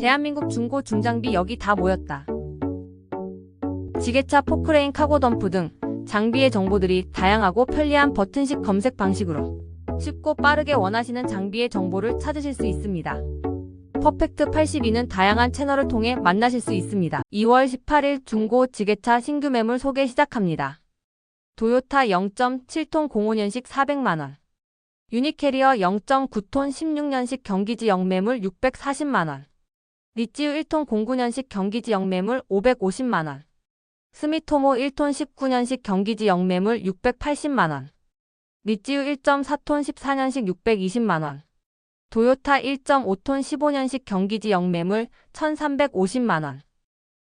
대한민국 중고 중장비 여기 다 모였다. 지게차 포크레인 카고 덤프 등 장비의 정보들이 다양하고 편리한 버튼식 검색 방식으로 쉽고 빠르게 원하시는 장비의 정보를 찾으실 수 있습니다. 퍼펙트 82는 다양한 채널을 통해 만나실 수 있습니다. 2월 18일 중고 지게차 신규 매물 소개 시작합니다. 도요타 0.7톤 05년식 400만원 유니캐리어 0.9톤 16년식 경기지 영매물 640만원 리찌우 1톤 09년식 경기지 영매물 550만원. 스미토모 1톤 19년식 경기지 영매물 680만원. 리찌우 1.4톤 14년식 620만원. 도요타 1.5톤 15년식 경기지 영매물 1350만원.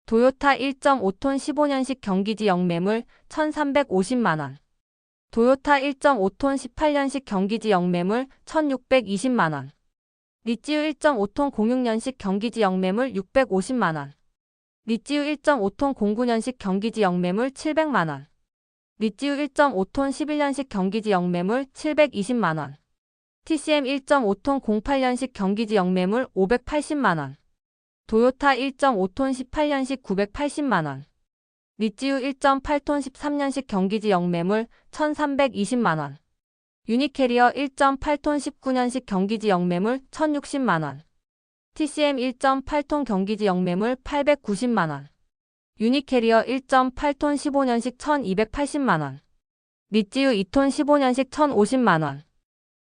도요타 1.5톤 15년식 경기지 영매물 1350만원. 도요타 1.5톤 18년식 경기지 영매물 1620만원 리찌우 1.5톤 06년식 경기지 영매물 650만원. 리찌우 1.5톤 09년식 경기지 영매물 700만원. 리찌우 1.5톤 11년식 경기지 영매물 720만원. TCM 1.5톤 08년식 경기지 영매물 580만원. 도요타 1.5톤 18년식 980만원. 리찌우 1.8톤 13년식 경기지 영매물 1320만원 유니캐리어 1.8톤 19년식 경기지 영매물 1060만원. TCM 1.8톤 경기지 영매물 890만원. 유니캐리어 1.8톤 15년식 1280만원. 리찌우 2톤 15년식 1050만원.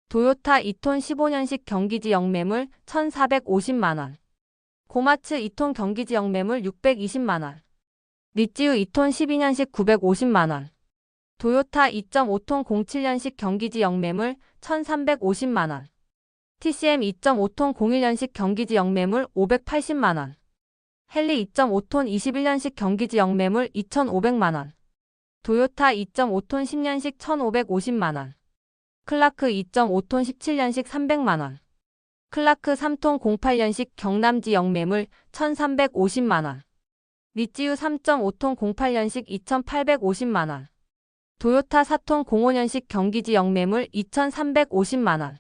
도요타 2톤 15년식 경기지 영매물 1450만원. 고마츠 2톤 경기지 영매물 620만원. 리찌우 2톤 12년식 950만원 도요타 2.5톤 07년식 경기지 영매물 1350만원. TCM 2.5톤 01년식 경기지 영매물 580만원. 헬리 2.5톤 21년식 경기지 영매물 2,500만원. 도요타 2.5톤 10년식 1,550만원. 클라크 2.5톤 17년식 300만원. 클라크 3톤 08년식 경남지 영매물 1,350만원. 리찌우 3.5톤 08년식 2,850만원 도요타 4톤 05년식 경기지 영매물 2,350만원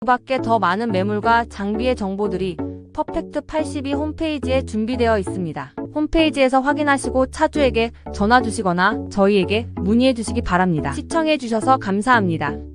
그 밖에 더 많은 매물과 장비의 정보들이 퍼펙트 82 홈페이지에 준비되어 있습니다. 홈페이지에서 확인하시고 차주에게 전화 주시거나 저희에게 문의해 주시기 바랍니다. 시청해 주셔서 감사합니다.